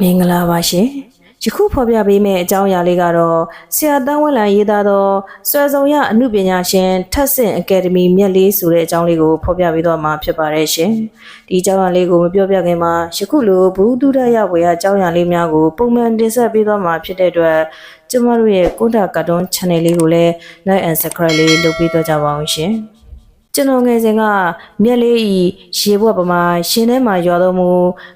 မင်္ဂလာပါရှင်ယခုဖော်ပြပေးမယ့်အကြောင်းအရာလေးကတော့ဆရာတန်းဝင်းလန်ရေးသားသောစွဲဆောင်ရအမှုပညာရှင်ထက်ဆင့်အကယ်ဒမီမြက်လေးဆိုတဲ့အကြောင်းလေးကိုဖော်ပြပေးတော့မှာဖြစ်ပါတယ်ရှင်ဒီအကြောင်းအရာလေးကိုမပြောပြခင်မှာယခုလိုဘူးတုဒရဝေယအကြောင်းအရာလေးများကိုပုံမှန်တင်ဆက်ပေးတော့မှာဖြစ်တဲ့အတွက်ကျမတို့ရဲ့ကွန်တာကာတွန်း channel လေးကိုလည်း like and subscribe လေးလုပ်ပေးတော့ကြပါအောင်ရှင် ကျွန်တော်ငယ်စဉ်ကမြက်လေးဤရေဘွက်ပမာရှင်ထဲမှာရွာတော်မူ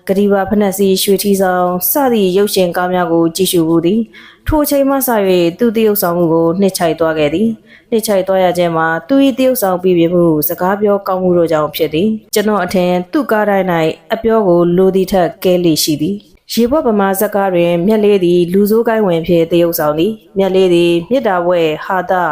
ဂတိပါဖနက်စီရွှေထီဆောင်စသည့်ရုပ်ရှင်ကားများကိုကြည့်ရှုမှုသည်ထိုအချိန်မှစ၍သူတရုပ်ဆောင်မှုကိုနှစ်ချိုက်သွားခဲ့သည်နှစ်ချိုက်သွားရခြင်းမှာသူ၏တရုပ်ဆောင်ပြီးပြမှုစကားပြောကောင်းမှုတို့ကြောင့်ဖြစ်သည်ကျွန်တော်အထင်သူ့ကားတိုင်း၌အပြောကိုလိုသည်ထက်ကဲလေရှိသည် ရေဘွက်ဗမာဇက်ကားတွင်မြက်လေးသည်လူဆိုးကိုင်းဝင်ဖြင့်တရုပ်ဆောင်သည်မြက်လေးသည်မြစ်တာဘွဲ့ဟာတာ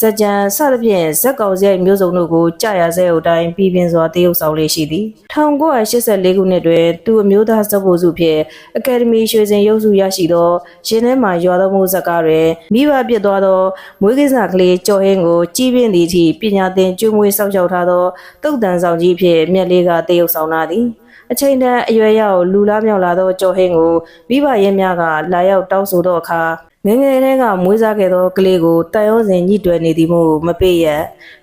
စကြံစသဖြင့်ဇက်ကောင်စရိုက်မျိုးစုံတို့ကိုကြာရစဲအတိုင်းပြည်ပြင်းစွာတရုပ်ဆောင်လေးရှိသည်1984ခုနှစ်တွင်သူအမျိုးသားစပ်ဖို့စုဖြင့်အကယ်ဒမီရွှေစင်ရုပ်စုရရှိသောရင်းထဲမှရွာတော်မူဇက်ကားတွင်မိဘပြစ်သွားသောမွေးကိစ္စကလေးကြော်ဟင်းကိုကြီးပြင်းသည့်အထိပညာသင်ကျွေးမွေးစောင့်ရှောက်ထားသောတုတ်တန်ဆောင်ကြီးဖြင့်မြက်လေးကတရုပ်ဆောင်လာသည် အချိန်တန်အရွယ်ရောက်လူလားမြောက်လာသောကြော်ဟင်းကိုမိဘရင်းများကလာရောက်တောင်းဆိုသောအခါငယ်ငယ်တည်းကမွေးစားခဲ့သောကလေးကိုတန်ရောစဉ်ညှိတွယ်နေသည်မို့မပေးရ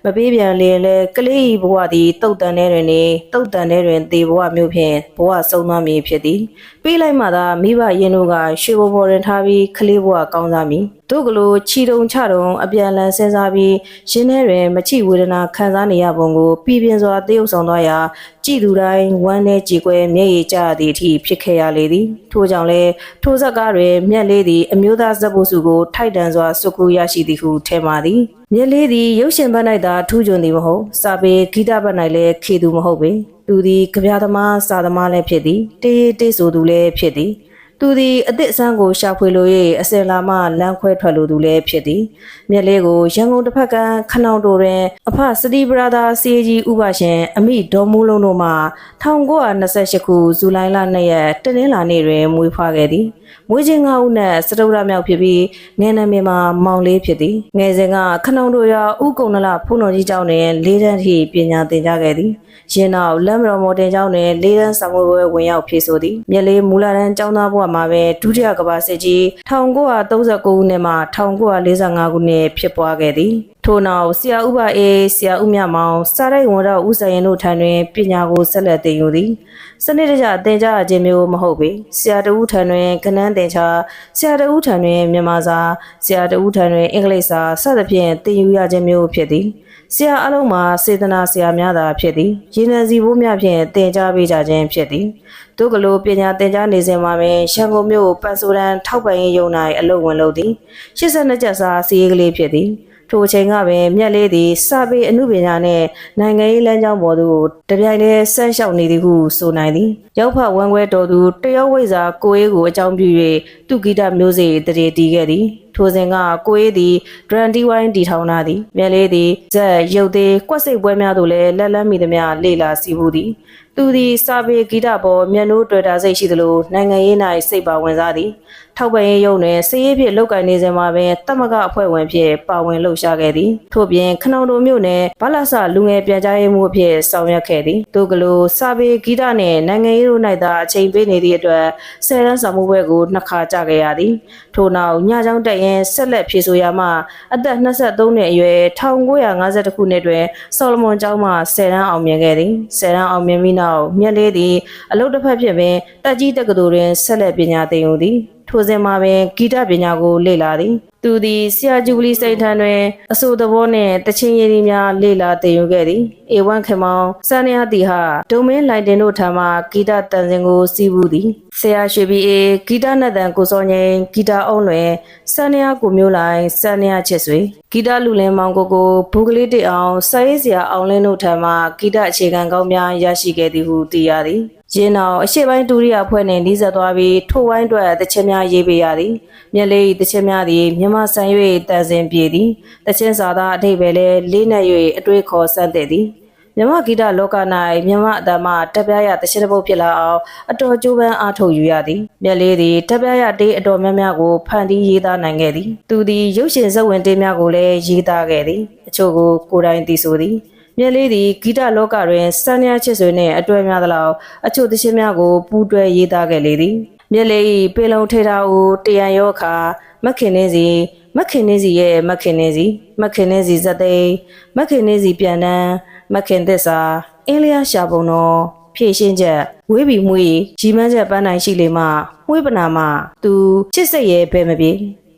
မပေးပြန်လျင်လဲကလေး၏ဘဝသည်တုတ်တန်ထဲတွင်နေတုတ်တန်ထဲတွင်သေဘဝမျိုးဖြင့်ဘဝဆုံးသွားမည်ဖြစ်သည် ပေးလိုက်မှသာမိဘရင်းတို့ကရွှေဘဘော်တွင်ထားပြီးကလေးဘဝကောင်းစားမည်တို့ကလိုခြီတုံချတုံအပြန်လန်စဉ်းစားပြီးရင်းထဲတွင်မချိဝေဒနာခံစားနေရပုံကိုပြည်ပြင်းစွာတရုပ်ဆောင်သွားရာကြည်သူတိုင်းဝမ်းနဲ့ကြည်ကွဲမျက်ရည်ကျသည့်အထိဖြစ်ခဲ့ရလေသည်ထို့ကြောင့်လဲထိုဇက်ကားတွင်မျက်လေးသည်အမျိုးသားဇက်ဖို့စုကိုထိုက်တန်စွာစုကူရရှိသည်ဟုထဲမှသည် မျက်လေးသည်ရုပ်ရှင်ဘက်၌သာထူးချွန်သည်မဟုတ်စာပေဂီတဘက်၌လည်းခေသူမဟုတ်ပေသူသည်ကြပြသမားစာသမားလည်းဖြစ်သည်တေးတေးဆိုသူလည်းဖြစ်သည် သူသည်အသည့်အဆန်းကိုရှာဖွေလို၍အစင်လာမှလမ်းခွဲထွက်လိုသူလည်းဖြစ်သည်မြက်လေးကိုရန်ကုန်တစ်ဖက်ကခနောင်တိုတွင်အဖစတီဘရာသာစီကြီးဥပရှင်အမိဒေါ်မူးလုံးတို့မှ1928ခုဇူလိုင်လ2ရက်တနင်္လာနေ့တွင်မွေးဖွားခဲ့သည်မွေးချင်း9ဦးနှင့်စတုရမြောက်ဖြစ်ပြီးငယ်နာမည်မှာမောင်လေးဖြစ်သည်ငယ်စဉ်ကခနောင်တိုရွာဥကုံနလဖုန်တော်ကြီးကျောင်းတွင်လေးတန်းထိပညာသင်ကြားခဲ့သည်ရင်းနောက်လက်မတော်မော်တင်ကျောင်းတွင်လေးတန်းဆောင်ပွဲဝင်ရောက်ဖြည့်ဆို့သည်မြက်လေးမူလာတန်းကျောင်းသားဘဝမှာပဲဒုတိယကမ္ဘာစစ်ကြီး1939ခုနှစ်မှ1945ခုနှစ်ဖြစ်ပွားခဲ့သည်ထို့နောက်ဆရာဥပအေးဆရာဥမြမောင်စာရိုက်ဝန်တော်ဦးစရင်တို့ထံတွင်ပညာကိုဆက်လက်သင်ယူသည်စနစ်တကျသင်ကြားခြင်းမျိုးမဟုတ်ပေဆရာတဦးထံတွင်ကဏန်းသင်ချာဆရာတဦးထံတွင်မြန်မာစာဆရာတဦးထံတွင်အင်္ဂလိပ်စာစသဖြင့်သင်ယူရခြင်းမျိုးဖြစ်သည် ဆရာအလုံးမှာစေတနာဆရာများသာဖြစ်သည်ရင်းနှံစီဖို့များဖြင့်သင်ကြားပေးကြခြင်းဖြစ်သည်တို့ကလေးပညာသင်ကြားနေစဉ်မှာပင်ရန်ကုန်မြို့ပန်ဆိုရန်ထောက်ပံ့ရေးရုံ၌အလုပ်ဝင်လုပ်သည်82ကျပ်စာစီးရေးကလေးဖြစ်သည်ထိုအချိန်ကပင်မြက်လေးသည်စာပေအမှုပညာနှင့်နိုင်ငံရေးလမ်းကြောင်းပေါ်သို့တပြိုင်တည်းဆန်းလျှောက်နေသည်ဟုဆိုနိုင်သည်ရောက်ဖဝမ်းခွဲတော်သူတယောဝိဇာကိုအေးကိုအကြောင်းပြု၍သူဂီတမျိုးစေ့တရေတီးခဲ့သည် ထိုစဉ်ကကိုအေးသည်ဒရန်တီဝိုင်းတီထောင်နာသည်မြက်လေးသည်ဇက်ရုပ်သေးကွက်စိတ်ပွဲများသို့လည်းလက်လန်းမိသည်များလေလာစီမှုသည်သူသည်စာပေဂီတပေါ်မျက်နှိုးတွေ့တာစိတ်ရှိသလိုနိုင်ငံရေး၌စိတ်ပါဝင်စားသည်ထောက်ပံ့ရေးရုံတွင်စည်ရေးဖြင့်လုပ်ကိုင်နေစဉ်မှာပင်တမကအဖွဲ့ဝင်ဖြင့်ပါဝင်လှုပ်ရှားခဲ့သည်ထို့ပြင်ခနောင်တိုမြို့နယ်ဗလာဆလူငယ်ပြန်ကြားရေးမှုအဖြစ်ဆောင်ရွက်ခဲ့သည်တို့ကလေးစာပေဂီတနှင့်နိုင်ငံရေးတို့၌သာအချိန်ပေးနေသည့်အတွက်ဆယ်ရန်ဆောင်မှုဘွဲကိုနှစ်ခါကြခဲ့ရသည်ထို့နောက်ညချောင်းတက်ရင်ဆက်လက်ဖြည့်ဆို့ရမှအသက်23နှစ်အရွယ်1952ခုနှစ်တွင်ဆော်လမွန်ကျောင်းမှဆယ်ရန်အောင်မြင်ခဲ့သည်ဆယ်ရန်အောင်မြင်ပြီးနောက်မြက်လေးသည်အလုတ်တစ်ဖက်ဖြစ်ပင်တက်ကြီးတက္ကသိုလ်တွင်ဆက်လက်ပညာသင်ယူသည် ထိုစဉ်မှာပင်ဂီတပညာကိုလေ့လာသည်သူသည်ဆရာဂျူဘလီစိန်ထံတွင်အဆိုသဘောနှင့်တချင်းရည်ရည်များလေ့လာသင်ယူခဲ့သည်အေဝမ်ခေမောင်စန္ဒယာတီဟာဒိုမင်းလိုက်တင်တို့ထံမှဂီတတန်စင်ကိုစီးပူးသည်ဆရာရွှေဘီအေဂီတနတ်တန်ကိုစောငိန်ဂီတအုံးလွင်စန္ဒယာကိုမျိုးလိုက်စန္ဒယာချစ်ဆွေဂီတလူလင်းမောင်ကိုကိုဘူကလေးတစ်အောင်စာရေးဆရာအောင်လင်းတို့ထံမှဂီတအခြေခံကောင်းများရရှိခဲ့သည်ဟုသိရသည် ရင်းနောက်အရှိပိုင်းဒုတိယဖွဲ့နှင့်နှီးဆက်သွားပြီးထိုဝိုင်းအတွက်တခြင်းများရေးပေးရသည်မြက်လေးတခြင်းများသည်မြမဆန်၍တန်စင်ပြေသည်တခြင်းစာသားအထိပ်ပဲလဲလေးနက်၍အတွေးခေါ်ဆန်းတဲ့သည်မြမဂီတလောက၌မြမအတမတက်ပြားရတခြင်းတစ်ပုတ်ဖြစ်လာအောင်အတော်ကြိုးပမ်းအားထုတ်ယူရသည်မြက်လေးသည်တက်ပြားရတေးအတော်များများကိုဖန်တီးရေးသားနိုင်ခဲ့သည်သူသည်ရုပ်ရှင်ဇက်ဝင်တေးများကိုလည်းရေးသားခဲ့သည်အချို့ကိုကိုယ်တိုင်သိဆိုသည် မြက်လေးသည်ဂီတလောကတွင်စံရချစ်ဆွေနှင့်အတွဲများသလောက်အချို့သချင်းများကိုပူးတွဲရေးသားခဲ့လေသည်မြက်လေးဤပေလုံးထေတာဦးတရံရောခါမခင်နေစီမခင်နေစီရဲ့မခင်နေစီမခင်နေစီဇက်သိမ်းမခင်နေစီပြန်တန်းမခင်သစ္စာအင်းလျာရှာပုံတော်ဖြည့်ရှင်းချက်ဝေးပြီးမွေးရီမန်းချက်ပန်းနိုင်ရှိလေမှမွေးပနာမှသူချစ်စိတ်ရဲ့ဘယ်မပြေ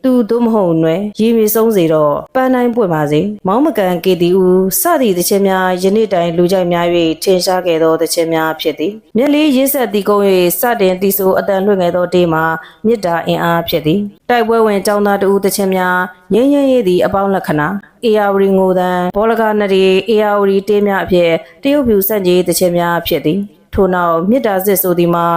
သူတို့မဟုတ်နွယ်ရေမြေဆုံးစေတော့ပန်းတိုင်းပွင့်ပါစေမောင်းမကန်ကေတီဦးစသည့်တခြင်းများယနေ့တိုင်လူကြိုက်များ၍ထင်ရှားခဲ့သောတခြင်းများဖြစ်သည်မျက်လေးရစ်ဆက်တီကုန်း၍စတင်တီဆိုအတန်လွှင့်ခဲ့သောတေးမှာမေတ္တာအင်အားဖြစ်သည်တိုက်ပွဲဝင်ចောင်းသားတဦးတခြင်းများငင်းငင်းရည်သည့်အပေါင်းလက္ခဏာအေယာဝရီငိုတန်ဘောလကနရီအေယာဝရီတေးများအဖြစ်တရုတ်ဖြူစန့်ကြီးတခြင်းများဖြစ်သည်ထို့နောက်မြစ်တာစစ်ဆိုသည်မှာ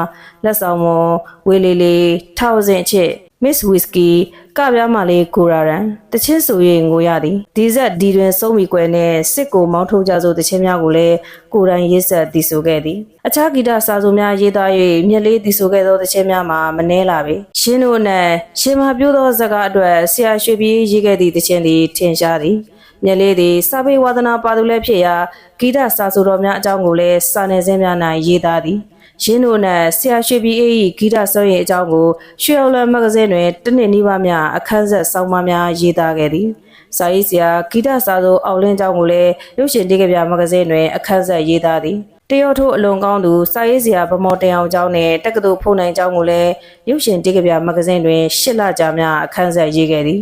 လက်ဆောင်မွန်ဝေလီလီထောက်စင်ချစ် Miss Whiskey ကပြားမလေးကိုရာရန်တချင်းဆိုရင်ငိုရသည်ဒီဇက်ဒီတွင်စုံမီကွယ်နဲ့စစ်ကိုမောင်းထုတ်ကြဆိုတချင်းများကိုလည်းကိုရန်ရေးဆက်တည်ဆိုခဲ့သည်အခြားဂီတစာစုများရေးသား၍မြက်လေးတည်ဆိုခဲ့သောတချင်းများမှာမနှဲလာပေရှင်းတို့နဲ့ရှင်မပြိုးသောဇာတ်ကားအတွက်ဆရာရွှေပြည်ရေးခဲ့သည့်တချင်းသည်ထင်ရှားသည်မြက်လေးသည်စာပေဝါသနာပါသူလည်းဖြစ်ရာဂီတစာဆိုတော်များအကြောင်းကိုလည်းစာနယ်ဇင်းများ၌ရေးသားသည် ရင်းတို့နဲ့ဆရာရွှေပြည်အေး၏ဂီတဆွဲရဲ့အကြောင်းကိုရွှေအောင်လမဂ္ဂဇင်းတွင်တစ်နှစ်နီးပါးများအခန်းဆက်စောင်းပါးများရေးသားခဲ့သည်စာရေးဆရာဂီတစာဆိုအောင်လင်းအကြောင်းကိုလည်းရုပ်ရှင်တိကပြမဂ္ဂဇင်းတွင်အခန်းဆက်ရေးသားသည်တယောထို့အလွန်ကောင်းသူစာရေးဆရာဗမော်တန်အောင်အကြောင်းနဲ့တက္ကသိုလ်ဖုန်နိုင်အကြောင်းကိုလည်းရုပ်ရှင်တိကပြမဂ္ဂဇင်းတွင်ရှစ်လကြာများအခန်းဆက်ရေးခဲ့သည်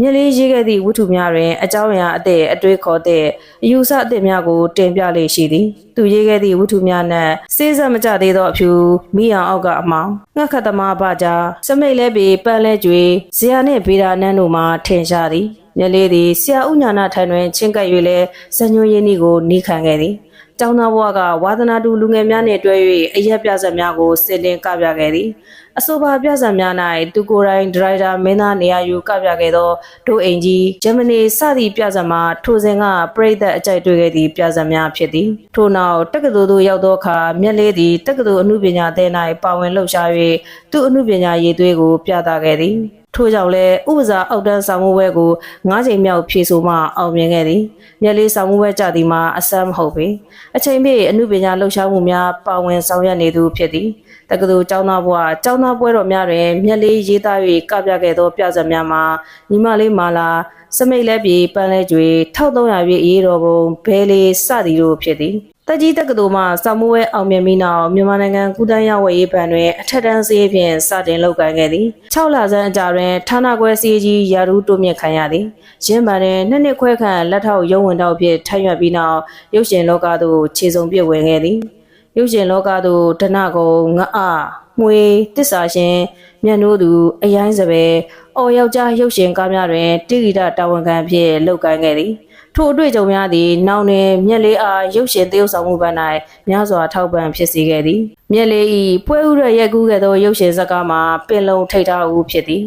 မြက်လေးရေးခဲ့သည့်ဝတ္ထုများတွင်အကြောင်းအရာအသည့်အတွေးခေါ်တဲ့အယူဆအသည့်များကိုတင်ပြလေရှိသည်သူရေးခဲ့သည့်ဝတ္ထုများ၌စေးစက်မကြသေးသောအဖြူမိအောင်အောက်ကအမောင်ငှက်ခတ်သမားပါကြစမိတ်လဲပေပန်းလဲကျွေဇေယျနှင့်ဗေဒာနန်းတို့မှထင်ရှားသည်မြက်လေးသည်ဆရာဥညာနာထံတွင်ချင်းကပ်၍လဲဇညွန်ရင်းဤကိုနီးခံခဲ့သည် ကျောင်းသားဘဝကဝါသနာတူလူငယ်များနှင့်တွဲ၍အရက်ပြဆက်များကိုစင်တင်ကပြခဲ့သည်အဆိုပါပြဆက်များ၌သူကိုယ်တိုင်ဒရိုက်တာမင်းသားနေရာယူကပြခဲ့သောဒိုအိမ်ကြီးဂျမနီစသည့်ပြဆက်မှာထိုစဉ်ကပြိသက်အကြိုက်တွေ့ခဲ့သည့်ပြဆက်များဖြစ်သည်ထို့နောက်တက္ကသိုလ်သို့ရောက်သောအခါမြက်လေးသည်တက္ကသိုလ်အမှုပညာသင်၌ပါဝင်လှုပ်ရှား၍သူ့အမှုပညာရည်သွေးကိုပြသခဲ့သည် ထို့ကြောင့်လည်းဥပစာအောက်တန်းဆောင်မှုဘဲကို၅ချိန်မြောက်ဖြည့်ဆိုမှအောင်မြင်ခဲ့သည်မြက်လေးဆောင်မှုဘဲကြသည်မှာအစမ်းမဟုတ်ပေအချိန်ပြည့်အမှုပညာလှုပ်ရှားမှုများပါဝင်ဆောင်ရွက်နေသူဖြစ်သည်တက္ကသိုလ်ကျောင်းသားဘဝကျောင်းသားပွဲတော်များတွင်မြက်လေးရေးသား၍ကပြခဲ့သောပြဇာတ်များမှာညီမလေးမာလာစမိတ်လက်ပြေပန်းလဲကျွေ1300ပြည့်အေးတော်ပုံဘဲလေးစသည်တို့ဖြစ်သည် တက်ကြီးတက္ကသိုလ်မှစာမိုးဝဲအောင်မြင်ပြီးနောက်မြန်မာနိုင်ငံကုသရေးဝယ်ရေးဘဏ်တွင်အထက်တန်းစီးဖြင့်စတင်လုပ်ကိုင်ခဲ့သည်6လဆန်းအကြာတွင်ဌာနခွဲစီးကြီးရာထူးတိုးမြင့်ခံရသည်ရင်းဘဏ်တွင်နှစ်နှစ်ခွဲခန့်လက်ထောက်ရုံးဝင်တော့ဖြင့်ထပ်ရွက်ပြီးနောက်ရုပ်ရှင်လောကသို့ခြေစုံပြည့်ဝင်ခဲ့သည်ရုပ်ရှင်လောကသို့ဒနကုံငအမွေတစ္ဆာရှင်မြတ်နိုးသူအရိုင်းစပယ်အော်ယောက်ျားရုပ်ရှင်ကားများတွင်တိဂိတတာဝန်ခံအဖြစ်လုပ်ကိုင်ခဲ့သည် ထို့အတွေ့အကြုံများသည်နောင်တွင်မြက်လေးအားရုပ်ရှင်သရုပ်ဆောင်မှုဘက်၌များစွာထောက်ပံ့ဖြစ်စေခဲ့သည်မြက်လေး၏ပွဲဥရရက်ကူးခဲ့သောရုပ်ရှင်ဇာတ်ကားမှာပင်လုံထိတ်ထားဦးဖြစ်သည်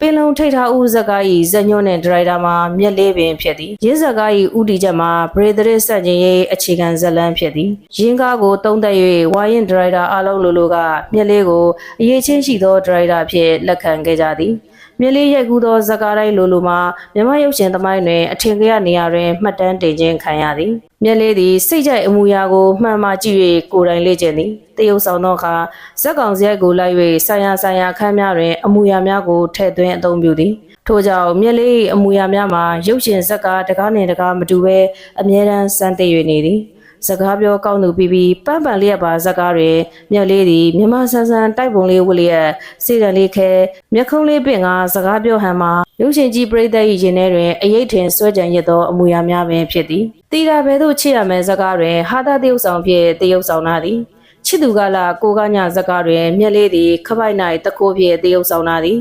ပင်လုံထိတ်ထားဦးဇက်ကားဤဇက်ညွန့်နဲ့ဒရိုက်တာမှာမြက်လေးပင်ဖြစ်သည်ရင်းဇက်ကားဤဥတီချက်မှာဘရေဒရစ်ဆက်ခြင်းရဲ့အခြေခံဇက်လန်းဖြစ်သည်ရင်းကားကိုတုံးသက်၍ဝါရင်ဒရိုက်တာအားလုံးလိုလိုကမြက်လေးကိုအရေးချင်းရှိသောဒရိုက်တာဖြစ်လက်ခံခဲ့ကြသည် မြက်လေးရိုက်ကူးသောဇက်ကားတိုင်းလိုလိုမှာမြမရုပ်ရှင်သမိုင်းတွင်အထင်ကရနေရာတွင်မှတ်တမ်းတင်ခြင်းခံရသည်မြက်လေးသည်စိတ်ကြိုက်အမူအရာကိုမှန်မှကြည့်၍ကိုယ်တိုင်လေ့ကျင့်သည်တရုပ်ဆောင်သောအခါဇက်ကောင်စရိုက်ကိုလိုက်၍ဆိုင်ရာဆိုင်ရာခန်းများတွင်အမူအရာများကိုထည့်သွင်းအသုံးပြုသည်ထို့ကြောင့်မြက်လေး၏အမူအရာများမှာရုပ်ရှင်ဇက်ကားတကားနှင့်တကားမတူဘဲအမြဲတမ်းစမ်းသစ်၍နေသည် စကားပြောကောင်းသူပြီးပြီးပန်းပန်လျက်ပါဇက်ကားတွင်မြက်လေးသည်မြမဆန်းဆန်းတိုက်ပုံလေးဝတ်လျက်စေတံလေးခဲမျက်ခုံးလေးပင်ကစကားပြောဟန်မှာရုပ်ရှင်ကြီးပရိသတ်၏ရင်ထဲတွင်အရေးထင်ဆွဲကြံရသောအမူအရာများပင်ဖြစ်သည်တီတာဘဲသို့ချစ်ရမယ်ဇက်ကားတွင်ဟာသာတရုပ်ဆောင်ဖြင့်တရုပ်ဆောင်လာသည် ချစ်သူကလာကိုကညဇက်ကားတွင်မြက်လေးသည်ခပိုက်၌တကိုးဖြင့်တရုပ်ဆောင်လာသည်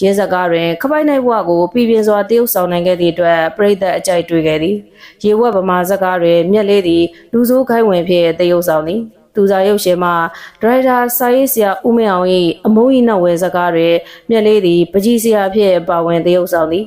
ရင်းဇက်ကားတွင်ခပိုက်၌ဘဝကိုပြည်ပြင်းစွာတရုပ်ဆောင်နိုင်ခဲ့သည့်အတွက်ပရိသတ်အကြိုက်တွေ့ခဲ့သည်ရေဝက်ဗမာဇက်ကားတွင်မြက်လေးသည်လူဆိုးခိုင်းဝင်ဖြင့်တရုပ်ဆောင်သည်သူစားရုပ်ရှင်မှာဒရိုက်တာစာရေးဆရာဦးမင်းအောင်၏အမုန်းကြီးနောက်ဝယ်ဇက်ကားတွင်မြက်လေးသည်ပကြီးဆရာဖြင့်ပါဝင်တရုပ်ဆောင်သည်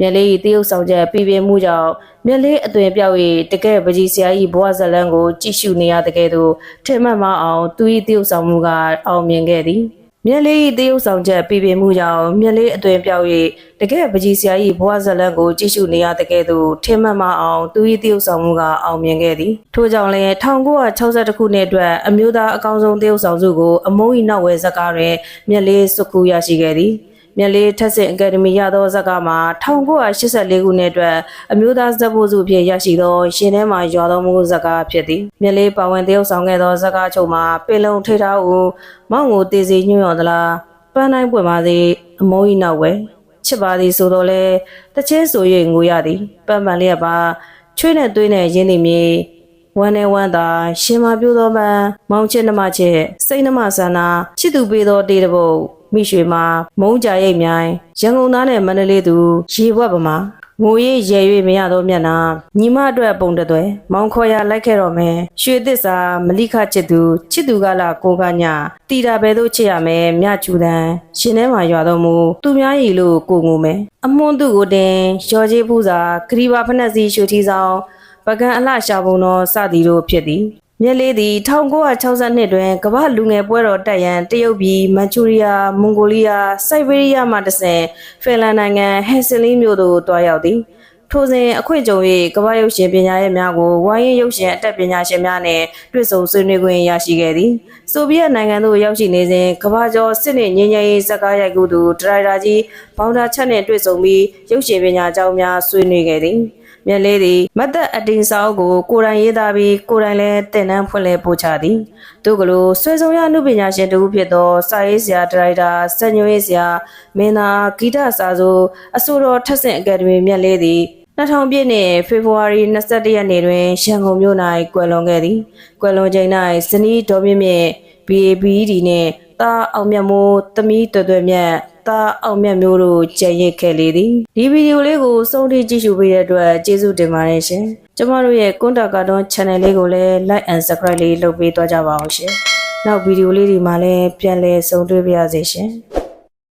မြက်လေး၏တရုပ်ဆောင်ချက်ပြည်ပြင်းမှုကြောင့်မြက်လေးအသွင်ပြောက်၍တကယ်ပကြီးဆရာ၏ဘဝဇက်လန်းကိုကြည့်ရှုနေရတဲ့ကဲ့သို့ထင်မှတ်မအောင်သူ၏တရုပ်ဆောင်မှုကအောင်မြင်ခဲ့သည်မြက်လေးတရုပ်ဆောင်ချက်ပြည်ပြင်းမှုကြောင့်မြက်လေးအသွင်ပြောက်၍တကယ်ပကြီးဆရာကြီးဘဝဇလန်ကိုကြည့်ရှုနေရတဲ့ကဲ့သို့ထင်မှတ်မအောင်သူ၏တရုပ်ဆောင်မှုကအောင်မြင်ခဲ့သည်ထို့ကြောင့်လည်း1962ခုနှစ်အတွက်အမျိုးသားအကောင်းဆုံးတရုပ်ဆောင်စုကိုအမုံ၏နောက်ဝဲဇက်ကားတွင်မြက်လေးစုခုရရှိခဲ့သည် မြက်လေးထက်ဆင့်အကယ်ဒမီရသောဇက်ကမှာ1984ခုနှစ်အတွက်အမျိုးသားဇက်ဖို့စုအဖြစ်ရရှိသောရှင်ထဲမှာရွာတော်မူဇက်ကဖြစ်သည်မြက်လေးပါဝင်တရုပ်ဆောင်ခဲ့သောဇက်ကချုပ်မှာပင်လုံထိထားဦးမောင်ကိုတေစီညွှန်ရော်သလားပန်းတိုင်းပွင့်ပါစေအမိုးကြီးနောက်ဝဲချစ်ပါသည်ဆိုတော့လေတချင်းဆို၍ငိုရသည်ပန်းပန်လျက်ပါချွေးနဲ့သွေးနဲ့ရင်းသည်မြေဝမ်းနဲ့ဝမ်းသာရှင်မပြိုးသောမန်မောင်ချစ်နှမချစ်စိတ်နှမဆန္နာချစ်သူပေးသောတေးတပုတ် မိရွှေမှာမုံကြရိတ်မြိုင်ရန်ကုန်သားနဲ့မန္တလေးသူရေဘွက်ပမာငိုရိပ်ရဲ၍မရသောမျက်နှာညီမအတွက်ပုံတသွဲမောင်ခေါ်ရလိုက်ခဲ့တော့မယ်ရွှေသစ္စာမလိခချစ်သူချစ်သူကလာကိုကညတီတာပဲတို့ချစ်ရမယ်မြချူတန်းရှင်ထဲမှာရွာတော်မူသူများရီလို့ကိုငိုမယ်အမွန်းသူကိုတင်ရော်ကြီးပူစာခရီးပါဖက်နှက်စီရွှေထီဆောင်ပကံအလှရှာပုံတော်စသည်တို့ဖြစ်သည် မြက်လေးသည်1962တွင်ကမ္ဘာလူငယ်ပွဲတော်တက်ရန်တရုတ်ပြည်မန်ချူရီးယားမွန်ဂိုလီးယားစိုက်ဘေးရီးယားမှတဆင့်ဖင်လန်နိုင်ငံဟယ်ဆင်လီမြို့သို့တွားရောက်သည်ထိုစဉ်အခွင့်ကြုံ၍ကမ္ဘာရုပ်ရှင်ပညာရဲ့များကိုဝိုင်းရင်ရုပ်ရှင်အတက်ပညာရှင်များနှင့်တွေ့ဆုံဆွေးနွေးခွင့်ရရှိခဲ့သည်ဆိုဗီယက်နိုင်ငံသို့ရောက်ရှိနေစဉ်ကမ္ဘာကျော်စစ်နှင့်ငြိမ်းချမ်းရေးဇက်ကားရိုက်ကူသူဒရိုက်တာကြီးဘောင်ဒါချက်နှင့်တွေ့ဆုံပြီးရုပ်ရှင်ပညာအကြောင်းများဆွေးနွေးခဲ့သည် မြက်လေးသည်မတ်သက်အတင်စာအုပ်ကိုကိုယ်တိုင်ရေးသားပြီးကိုယ်တိုင်လည်းတင်နန်းဖွင့်လဲပို့ချသည်သူကလေးဆွေဆုံးရနုပညာရှင်တူဖြစ်သောစာရေးဆရာဒရိုက်တာစံညွှန်းရေးဆရာမင်းသားဂီတစာဆိုအဆိုတော်ထက်ဆင့်အကယ်ဒမီမြက်လေးသည်2000ပြည့်နှစ်ဖေဖော်ဝါရီ21ရက်နေ့တွင်ရန်ကုန်မြို့၌ကွယ်လွန်ခဲ့သည်ကွယ်လွန်ချိန်၌ဇနီးဒေါ်မြင့်မြင့် BABD နှင့်တာအောင်မြတ်မိုးတမီးတွယ်တွယ်မြတ်တာအောင်မြတ်မျိုးတို့ကြံ့ရစ်ခဲ့လေသည်ဒီဗီဒီယိုလေးကိုစုံထိကြည့်ရှုပေးတဲ့အတွက်ကျေးဇူးတင်ပါတယ်ရှင်ကျမတို့ရဲ့ကွန်တာကာတွန်း channel လေးကိုလည်း like and subscribe လေးလုပ်ပေးသွားကြပါအောင်ရှင်နောက်ဗီဒီယိုလေးဒီမှာလည်းပြန်လည်ဆုံတွေ့ပါရစေရှင်